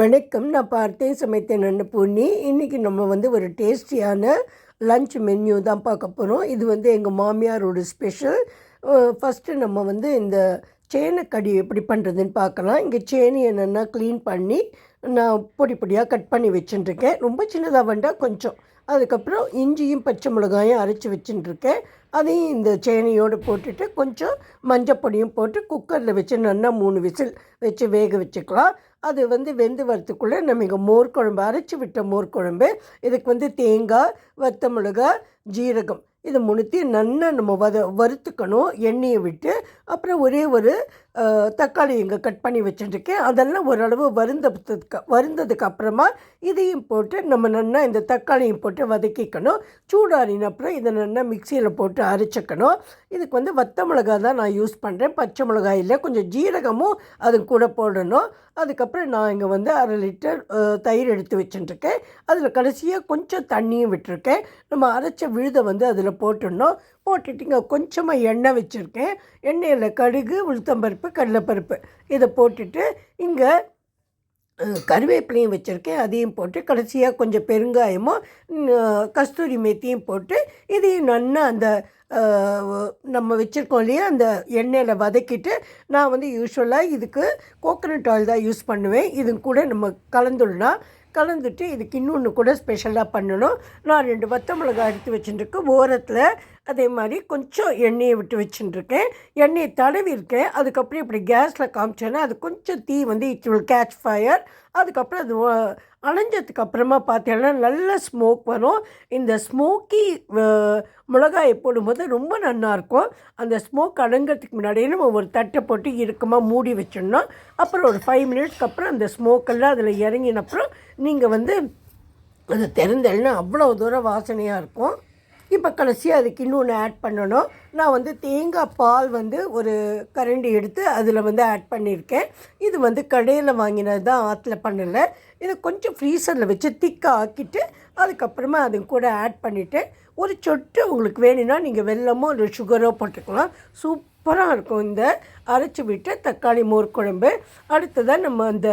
வணக்கம். நான் பார்த்தேன் சமைத்தேன் அன்னபூர்ணி இன்றைக்கி நம்ம வந்து ஒரு டேஸ்டியான லஞ்ச் மென்யூ தான் பார்க்க போகிறோம் இது வந்து எங்கள் மாமியாரோட ஸ்பெஷல். ஃபஸ்ட்டு நம்ம வந்து இந்த சேனைக்கடி எப்படி பண்ணுறதுன்னு பார்க்கலாம். இங்கே சேனி என்னென்னா க்ளீன் பண்ணி நான் பொடி பொடியாக கட் பண்ணி வச்சுட்டுருக்கேன் ரொம்ப சின்னதாக வேண்டாம் கொஞ்சம். அதுக்கப்புறம் இஞ்சியும் பச்சை மிளகாயும் அரைச்சி வச்சுட்டுருக்கேன் அதையும் இந்த சேனையோடு போட்டுட்டு கொஞ்சம் மஞ்சப்பொடியும் போட்டு குக்கரில் வச்சு நல்லா மூணு விசில் வச்சு வேக வச்சுக்கலாம். அது வந்து வெந்து வரத்துக்குள்ளே நம்ம இங்கே மோர் குழம்பு அரைச்சி விட்ட மோர் குழம்பு இதுக்கு வந்து தேங்காய் வத்த மிளகாய் ஜீரகம். இது மூணுத்தையும் நல்லா நம்ம வத வறுத்துக்கணும் எண்ணெயை விட்டு அப்புறம் ஒரே ஒரு தக்காளி இங்கே கட் பண்ணி வச்சுட்டுருக்கேன். அதெல்லாம் ஓரளவு வருந்ததுக்கு வருந்ததுக்கு அப்புறமா இதையும் போட்டு நம்ம நல்லா இந்த தக்காளியும் போட்டு வதக்கிக்கணும். சூடாறின அப்புறம் இதை நல்லா மிக்சியில் போட்டு அரைச்சிக்கணும். இதுக்கு வந்து வத்த மிளகா தான் நான் யூஸ் பண்ணுறேன் பச்சை மிளகாய் இல்லை கொஞ்சம் ஜீரகமும் அது கூட போடணும். அதுக்கப்புறம் நான் இங்கே வந்து அரை லிட்டர் தயிர் எடுத்து வச்சுட்டுருக்கேன். அதில் கடைசியாக கொஞ்சம் தண்ணியும் விட்டுருக்கேன். நம்ம அரைச்ச விழுதை வந்து அதில் போட்டுடணும். போட்டுட்டு இங்கே கொஞ்சமாக எண்ணெய் வச்சுருக்கேன். எண்ணெயில் கடுகு உளுத்தம்பருப்பு கடலைப்பருப்பு. இதை போட்டுட்டு இங்கே கருவேப்பிலையும் வச்சுருக்கேன். அதையும் போட்டு கடைசியாக கொஞ்சம் பெருங்காயமும் கஸ்தூரி மேத்தியும் போட்டு இதையும் நல்லா அந்த நம்ம வச்சுருக்கோம் இல்லையா? அந்த எண்ணெயில் வதக்கிட்டு நான் வந்து யூஸ்வலாக இதுக்கு கோகனட் ஆயில் தான் யூஸ் பண்ணுவேன். இது கூட நம்ம கலந்துடலாம் கலந்துட்டு இதுக்கு இன்னொன்று கூட ஸ்பெஷலாக பண்ணணும். நான் ரெண்டு வத்த மிளகாய் எடுத்து வச்சுட்டுருக்கேன் ஓரத்தில் அதே மாதிரி கொஞ்சம் எண்ணெயை விட்டு வச்சுட்டுருக்கேன் எண்ணெயை தடவி இருக்கேன் அதுக்கப்புறம் இப்படி கேஸில் காமிச்சேன்னா அது கொஞ்சம் தீ வந்து இட் வில் கேட்ச் ஃபயர் அதுக்கப்புறம் அது அலைஞ்சதுக்கு அப்புறமா பார்த்தீங்கன்னா நல்ல ஸ்மோக் வரும். இந்த ஸ்மோக்கி மிளகாயை போடும்போது ரொம்ப நல்லாயிருக்கும் அந்த ஸ்மோக் அடங்கிறதுக்கு முன்னாடியே நம்ம ஒரு தட்டை போட்டு இறுக்கமாக மூடி வச்சிடணும். அப்புறம் ஒரு ஃபைவ் மினிட்ஸ்க்கு அப்புறம் அந்த ஸ்மோக்கெல்லாம் அதில் இறங்கின அப்புறம் நீங்கள் வந்து அதை திறந்தல்னா அவ்வளோ தூரம் வாசனையாக இருக்கும். இப்போ கடைசியாக அதுக்கு இன்னொன்று ஆட் பண்ணணும். நான் வந்து தேங்காய் பால் வந்து ஒரு கரண்டி எடுத்து அதில் வந்து ஆட் பண்ணியிருக்கேன். இது வந்து கடையில் வாங்கினது தான் ஆற்றுல பண்ணலை. இதை கொஞ்சம் ஃப்ரீசரில் வச்சு திக்காக ஆக்கிட்டு அதுக்கப்புறமா அது கூட ஆட் பண்ணிவிட்டு ஒரு சொட்டு உங்களுக்கு வேணும்னா நீங்கள் வெல்லமோ ஒரு சுகரோ போட்டுக்கலாம். சூப்பராக இருக்கும் இந்த அரைச்சி விட்டு தக்காளி மோர் குழம்பு. அடுத்ததாக நம்ம அந்த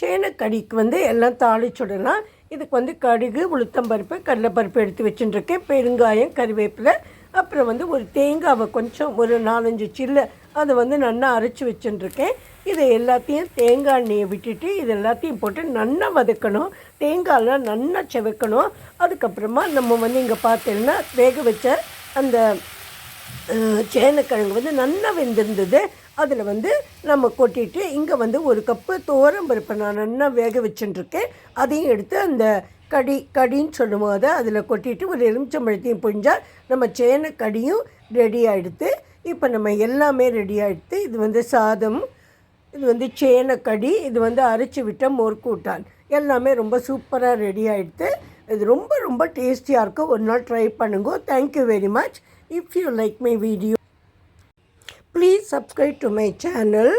சேனக்கடிக்கு வந்து எல்லாம் தாளிச்சுடலாம் இதுக்கு வந்து கடுகு உளுத்தம்பருப்பு கடலைப்பருப்பு எடுத்து வச்சுட்டுருக்கேன். பெருங்காயம் கறிவேப்பிலை அப்புறம் வந்து ஒரு தேங்காவை கொஞ்சம் ஒரு நாலஞ்சு சில்லு அதை வந்து நல்லா அரைச்சி வச்சுட்டுருக்கேன். இதை எல்லாத்தையும் தேங்காய் எண்ணெயை விட்டுட்டு இது எல்லாத்தையும் போட்டு நல்லா வதக்கணும். தேங்காயெலாம் நல்லா செவக்கணும். அதுக்கப்புறமா நம்ம வந்து இங்கே பார்த்தீங்கன்னா வேக வச்ச அந்த சேனக்கிழங்கு வந்து நல்லா வெந்திருந்தது. அதில் வந்து நம்ம கொட்டிட்டு இங்கே வந்து ஒரு கப்பு துவரம் பருப்பை நான் நல்லா வேக வச்சுட்டுருக்கேன். அதையும் எடுத்து அந்த கடி கடின்னு சொல்லும் போது அதில் கொட்டிட்டு ஒரு எலுமிச்சம்பழத்தையும் புழிஞ்சால் நம்ம சேனக்கடியும் ரெடி ஆகிடுது இப்போ நம்ம எல்லாமே ரெடி ஆகிடுது இது வந்து சாதம் இது வந்து சேனக்கடி இது வந்து அரைச்சி விட்ட மோர்கூட்டான். எல்லாமே ரொம்ப சூப்பராக ரெடி ஆகிடுது இது ரொம்ப ரொம்ப டேஸ்டியாக இருக்கும். ஒரு நாள் ட்ரை பண்ணுங்க. Thank you very much If you like my video please subscribe to my channel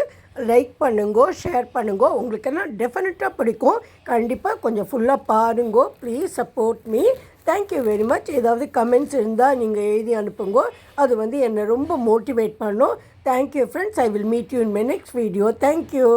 like பண்ணுங்கோ ஷேர் பண்ணுங்கோ. உங்களுக்கு என்ன டெஃபினட்டாக பிடிக்கும். கண்டிப்பாக கொஞ்சம் ஃபுல்லாக பாருங்கோ. Please support me thank you very much ஏதாவது கமெண்ட்ஸ் இருந்தால் நீங்கள் எழுதி அனுப்புங்கோ. அது வந்து என்னை ரொம்ப மோட்டிவேட் பண்ணும். Thank you friends I will meet you in my next video thank you